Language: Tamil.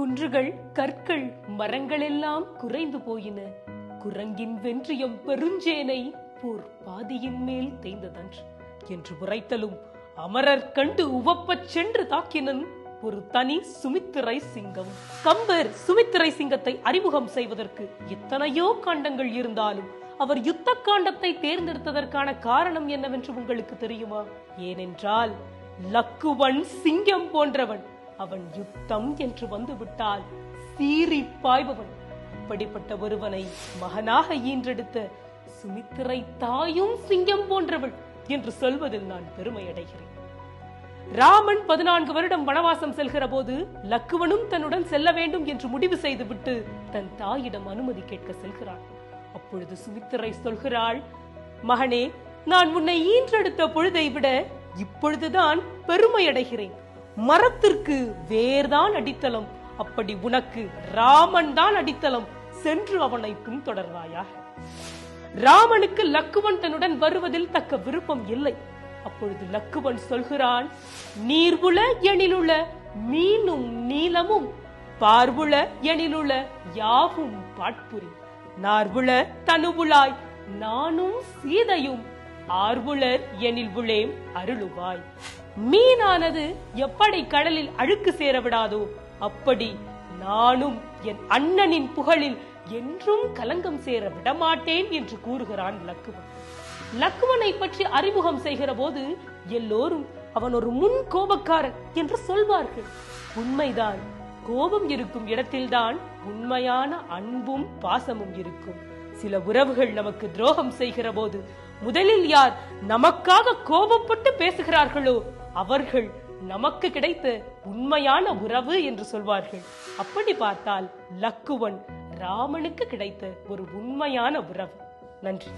குன்றுகள் கற்கள் மரங்களெல்லாம் குறைந்து போயின. குரங்கின் வென்றியம் பெருஞ்சேனை போர் பாதியின் மேல் தேய்ந்ததன்று என்று உரைத்தலும் அமரர் கண்டு உவப்பச் சென்று தாக்கினன் ஒரு தனி சுமித்திரை சிங்கம். கம்பர் சுமித்திரை சிங்கத்தை அறிமுகம் செய்வதற்கு எத்தனையோ காண்டங்கள் இருந்தாலும் அவர் யுத்த காண்டத்தை தேர்ந்தெடுத்ததற்கான காரணம் என்னவென்று உங்களுக்கு தெரியுமா? ஏனென்றால் லக்குவன் சிங்கம் போன்றவன். அவன் யுத்தம் என்று வந்துவிட்டால் சீறி பாய்பவன் அப்படிப்பட்ட ஒருவனை மகனாக ஈன்றெடுத்த சுமித்திரை தாயும் சிங்கம் போன்றவள் என்று சொல்வதில் நான் பெருமை அடைகிறேன் ராமன் பதினான்கு வருடம் வனவாசம் செல்கிற போது லக்குவனும் தன்னுடன் செல்ல வேண்டும் என்று முடிவு செய்துவிட்டு தன் தாயிடம் அனுமதி கேட்க செல்கிறான். அப்பொழுது சுமித்திரை சொல்கிறாள் மகனே நான் உன்னை ஈன்றெடுத்த பொழுதை விட இப்பொழுதுதான் பெருமை அடைகிறேன் மரத்திற்கு வேர்தான் அடித்தளம். அப்படி உனக்கு ராமன் தான் அடித்தளம். சென்று அவனை பின்தொடர்வாயாக ராமனுக்கு லக்குவன் தன்னுடன் வருவதில் தக்க விருப்பம் இல்லை. அப்பொழுது லக்குவன் சொல்கிறான் நீர்வுல எனிலுள்ள மீனும் நீளமும் பார்வுள எனிலுள்ள யாவும் பாட்புரி. நார்வுள தனுவுளாய் நானும் சீதையும் ஆர்வுளர் எனில் உளேம் அருளுவாய். மீனானது எப்படி கடலில் அழுக்கு சேர விடாதோ அப்படி நானும் என் அண்ணனின் புகழில் என்றும் கலங்கம் சேர விடமாட்டேன் என்று கூறுகிறான் லக்குவன். லக்குவனை பற்றி அறிமுகம் செய்கிற போது எல்லோரும் அவன் ஒரு முன் கோபக்காரன் என்று சொல்வார்கள். உண்மைதான் கோபம் இருக்கும் இடத்தில்தான் உண்மையான அன்பும் பாசமும் இருக்கும். சில உறவுகள் நமக்கு துரோகம் செய்கிற போது முதலில் யார் நமக்காக கோபப்பட்டு பேசுகிறார்களோ அவர்கள் நமக்கு கிடைத்த உண்மையான உறவு என்று சொல்வார்கள். அப்படி பார்த்தால் லக்குவன் ராமனுக்கு கிடைத்த ஒரு உண்மையான உறவு. நன்றி.